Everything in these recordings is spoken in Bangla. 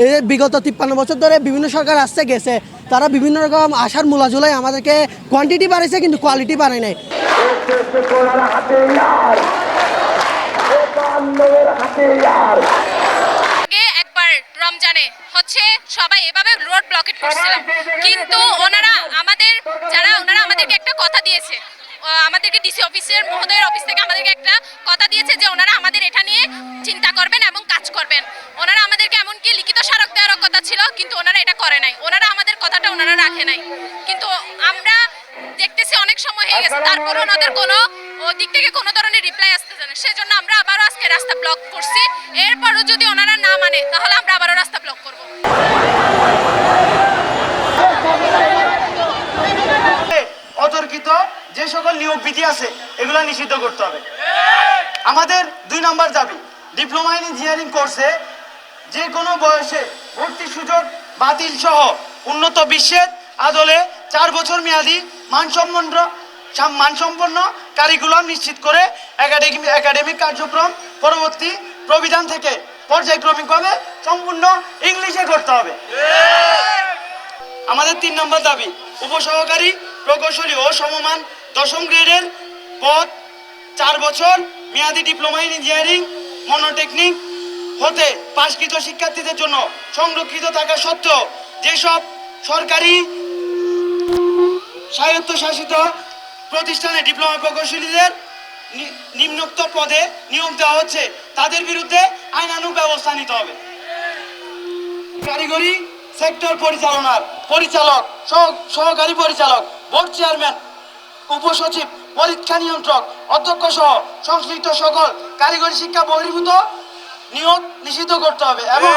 এই বিগত তিপ্পান্ন বছর ধরে বিভিন্ন সরকার আসছে, গেছে। তারা বিভিন্ন রকম আশার মূলাজুলাই আমাদেরকে কোয়ান্টিটি বাড়াইছে, কিন্তু কোয়ালিটি বাড়ায় নাই। একবার রমজানে হচ্ছে সবাই এভাবে রোড ব্লকেট করছিলাম। কিন্তু ওনারা আমাদের, যারা ওনারা আমাদেরকে একটা কথা দিয়েছে, ও আমাদেরকে ডিসি অফিসের মহোদয়ের অফিস থেকে আমাদেরকে একটা কথা দিয়েছে যে ওনারা আমাদের এটা নিয়ে চিন্তা করবেন এবং কাজ করবেন। ওনারা আমাদেরকে এমনকি লিখিত স্মারক দেওয়ারও কথা ছিল কিন্তু ওনারা এটা করে নাই। ওনারা আমাদের কথাটা ওনারা রাখে নাই। কিন্তু আমরা দেখতেছি অনেক সময় হয়ে গেছে। তারপর ওনাদের কোনো দিক থেকে কোনো ধরনের রিপ্লাই আসতেছে না। সেজন্য আমরা আবারও আজকে রাস্তা ব্লক করছি। এরপরও যদি ওনারা না মানে তাহলে আমরা আবারও রাস্তা ব্লক করব। অতর্কিত যে সকল নিয়োগ বিধি আছে এগুলো নিষিদ্ধ করতে হবে। আমাদের দুই নম্বর দাবি ডিপ্লোমা ইন ইঞ্জিনিয়ারিং কোর্সে যে কোনো বয়সে ভর্তি সুযোগ বাতিল সহ উন্নত বিশ্বের আদলে চার বছর মেয়াদী মানসম্পন্ন মানসম্পন্ন কারিকুলাম নিশ্চিত করে একাডেমিক একাডেমিক কার্যক্রম পরবর্তী প্রবিধান থেকে পর্যায়ক্রমিকভাবে সম্পূর্ণ ইংলিশে করতে হবে। আমাদের তিন নম্বর দাবি, উপসহকারী প্রকৌশলী ও সমমান দশম গ্রেডের পদ চার বছর মেয়াদি ডিপ্লোমা ইন ইঞ্জিনিয়ারিং মনোটেকনিক হতে পাশকৃত শিক্ষার্থীদের জন্য সংরক্ষিত থাকা সত্ত্বেও যেসব সরকারি স্বায়ত্তশাসিত প্রতিষ্ঠানে ডিপ্লোমা প্রকৌশলীদের নিম্নোক্ত পদে নিয়োগ দেওয়া হচ্ছে, তাদের বিরুদ্ধে আইনানুগ ব্যবস্থা নিতে হবে। কারিগরি সেক্টর পরিচালনার পরিচালক, সহ- সহকারী পরিচালক, বোর্ড চেয়ারম্যান, উপসচিব পরীক্ষা নিয়ন্ত্রক অধ্যক্ষ সহ সংশ্লিষ্ট সকল কারিগরি শিক্ষা বহির্ভূত নিয়োগ নিষিদ্ধ করতে হবে এবং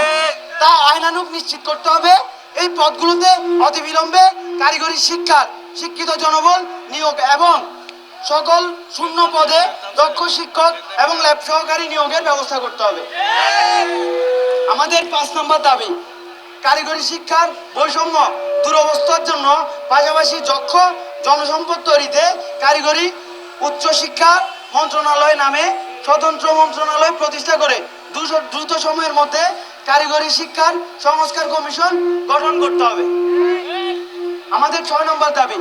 তা আইনানুগ নিশ্চিত করতে হবে। এই পদগুলোতে অতিবিলম্বে কারিগরি শিক্ষার শিক্ষিত জনবল নিয়োগ এবং সকল শূন্য পদে দক্ষ শিক্ষক এবং ল্যাব সহকারী নিয়োগের ব্যবস্থা করতে হবে। আমাদের পাঁচ নম্বর দাবি কারিগরি শিক্ষার বৈষম্য দুরবস্থার জন্য পাশাপাশি যক্ষ জনসম্পদ তৈরিতে কারিগরি উচ্চশিক্ষা মন্ত্রণালয় নামে স্বতন্ত্র মন্ত্রণালয় প্রতিষ্ঠা করে দ্রুত সময়ের মধ্যে কারিগরি শিক্ষার সংস্কার কমিশন গঠন করতে হবে। আমাদের ছয় নম্বর দাবি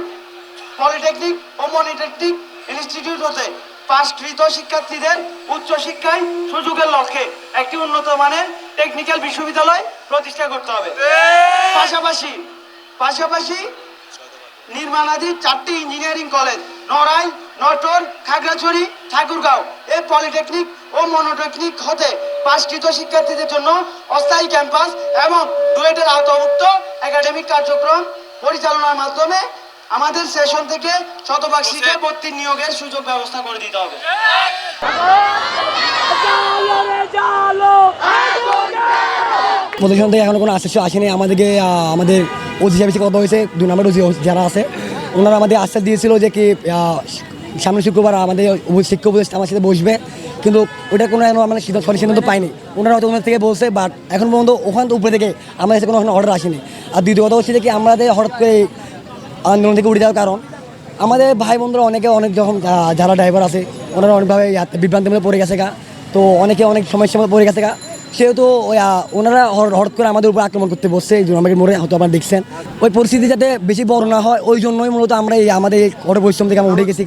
পলিটেকনিক ও মনিটেকনিক ইনস্টিটিউট হতে পাশকৃত শিক্ষার্থীদের উচ্চশিক্ষায় সুযোগের লক্ষ্যে একটি উন্নত মানের টেকনিক্যাল বিশ্ববিদ্যালয় প্রতিষ্ঠা করতে হবে। পাশাপাশি পাশাপাশি নির্মাণাধীন চারটি ইঞ্জিনিয়ারিং কলেজ নড়াইল নটর খাগড়াছড়ি ঠাকুরগাঁও। এই পলিটেকনিক ও মনোটেকনিক হতে পাশকৃত শিক্ষার্থীদের জন্য অস্থায়ী ক্যাম্পাস এবং ডুয়েটের আওতাভুক্ত একাডেমিক কার্যক্রম পরিচালনার মাধ্যমে আমাদের সেশন থেকে শতভাগ শিক্ষা ভর্তি নিয়োগের সুযোগ ব্যবস্থা করে দিতে হবে। প্রতিষ্ঠান থেকে এখনও কোনো আশ্বাস আসেনি আমাদেরকে আমাদের ওসি সাহেবের কথা হয়েছে, দুই নম্বর ওসি যারা আছে, ওনারা আমাদের আশ্বাস দিয়েছিল যে কি সামনে শুক্রবার আমাদের শিক্ষক শিক্ষা উপদেষ্টা আমার সাথে বসবে। কিন্তু ওটা কোনো আমরা সিদ্ধান্ত সঠিক সিদ্ধান্ত পাইনি। ওনারা হয়তো ওনার থেকে বলছে বাট এখন পর্যন্ত ওখান উপরে থেকে আমাদের কাছে কোনো অর্ডার আসেনি। আর দ্বিতীয় কথা হচ্ছে যে কি, আমাদের হঠাৎ করে আন্দোলন থেকে উঠে যাওয়ার কারণ, আমাদের ভাই বোনরা অনেকে অনেক যখন যারা ড্রাইভার আছে, ওনারা অনেকভাবে মধ্যে পড়ে গেছে গা। তো অনেকে অনেক সমস্যার পড়ে গেছে গা। সেহেতু ওই, ওনারা হঠাৎ করে আমাদের উপর আক্রমণ করতে বসছে এই জন্য আমাকে মোড়ে হয়তো আপনারা দেখছেন। ওই পরিস্থিতি যাতে বেশি বড় না হয় ওই জন্যই মূলত আমরা এই আমাদের এই কঠোর পরিশ্রম থেকে আমরা উঠে গেছি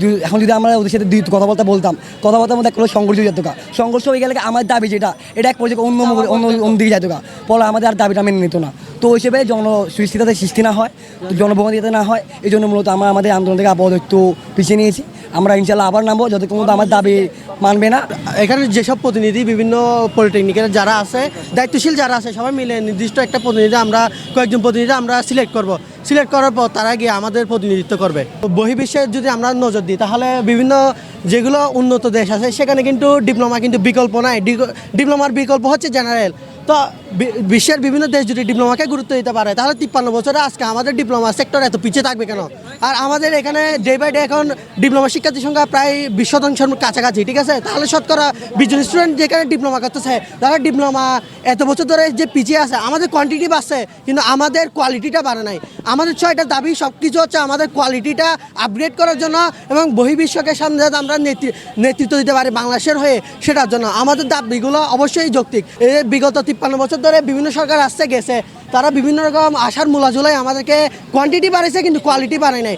যদি- এখন যদি আমরা ওদের সাথে দুই কথা বলতে বলতাম কথা বলতে মধ্যে একটা সংঘর্ষ যেত গা। সংঘর্ষ হয়ে গেলে আমাদের দাবি যেটা এটা এক পর্যায়ে অন্য অন্য অন্য দিকে যেত গা। ফলে আমাদের আর দাবিটা মেনে নিত না। তো ওই হিসেবে জন সুস্থিরতার সৃষ্টি না হয় জনভোগান যাতে না হয় এই জন্য মূলত আমরা আমাদের আন্দোলন থেকে আপাতত একটু পিছিয়ে নিয়েছি। আমরা ইনশাল্লাহ আবার নামবো যতক্ষণ আমার দাবি মানবে না। এখানে যেসব প্রতিনিধি, বিভিন্ন পলিটেকনিকের যারা আছে, দায়িত্বশীল যারা আছে, সবাই মিলে নির্দিষ্ট একটা প্রতিনিধি আমরা, কয়েকজন প্রতিনিধি আমরা সিলেক্ট করব। সিলেক্ট করার পর তারা গিয়ে আমাদের প্রতিনিধিত্ব করবে। বহির্বিশ্বে যদি আমরা নজর দিই, তাহলে বিভিন্ন যেগুলো উন্নত দেশ আছে, সেখানে কিন্তু ডিপ্লোমা কিন্তু বিকল্প নাই। ডিপ্লোমার বিকল্প হচ্ছে জেনারেল তো বিশ্বের বিভিন্ন দেশ যদি ডিপ্লোমাকে গুরুত্ব দিতে পারে, তাহলে তিপ্পান্ন বছরে আজকে আমাদের ডিপ্লোমা সেক্টর এত পিছিয়ে থাকবে কেন? আর আমাদের এখানে ডে বাই ডে এখন ডিপ্লোমা শিক্ষার্থীর সংখ্যা প্রায় বিশ শতাংশের কাছাকাছি, ঠিক আছে? তাহলে শতকরা বিশ জন স্টুডেন্ট যেখানে ডিপ্লোমা করতেছে, তারা ডিপ্লোমা এত বছর ধরে যে পিছিয়ে আছে, আমাদের কোয়ান্টিটি বাড়ছে, কিন্তু আমাদের কোয়ালিটিটা বাড়ে নাই। আমাদের ছয়টা দাবি সব কিছু হচ্ছে আমাদের কোয়ালিটিটা আপগ্রেড করার জন্য এবং বহির্বিশ্বকে সামনে যাতে আমরা আমরা নেতৃ- নেতৃত্ব দিতে পারি বাংলাদেশের হয়ে, সেটার জন্য। আমাদের দাবিগুলো অবশ্যই যৌক্তিক। বিগত তিপ্পান্ন বছর ধরে বিভিন্ন সরকার আসছে, গেছে। তারা বিভিন্ন রকম আশার মূলাজুলাই আমাদেরকে কোয়ান্টিটি বাড়াইছে, কিন্তু কোয়ালিটি বাড়ায় নাই।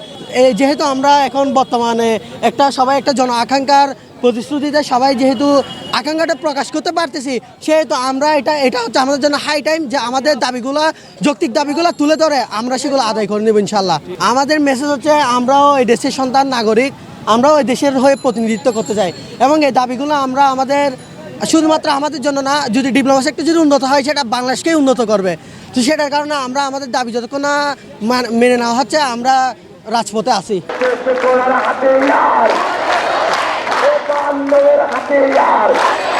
যেহেতু আমরা এখন বর্তমানে একটা সবাই একটা জন আকাঙ্ক্ষার প্রতিশ্রুতিতে সবাই যেহেতু আকাঙ্ক্ষাটা প্রকাশ করতে পারতেছি, সেহেতু আমরা এটা এটা হচ্ছে আমাদের জন্য হাই টাইম যে আমাদের দাবিগুলো, যৌক্তিক দাবিগুলো তুলে ধরে আমরা সেগুলো আদায় করে নেব ইনশাল্লাহ আমাদের মেসেজ হচ্ছে, আমরাও এই দেশের সন্তান, নাগরিক, আমরাও এই দেশের হয়ে প্রতিনিধিত্ব করতে চাই। এবং এই দাবিগুলো আমরা আমাদের শুধুমাত্র আমাদের জন্য না, যদি ডিপ্লোমা সেক্টর যদি উন্নত হয়, সেটা বাংলাদেশকেই উন্নত করবে। তো সেটার কারণে আমরা আমাদের দাবি যতক্ষণ না মান- নেওয়া হচ্ছে, আমরা রাজপথে আছি। হাতে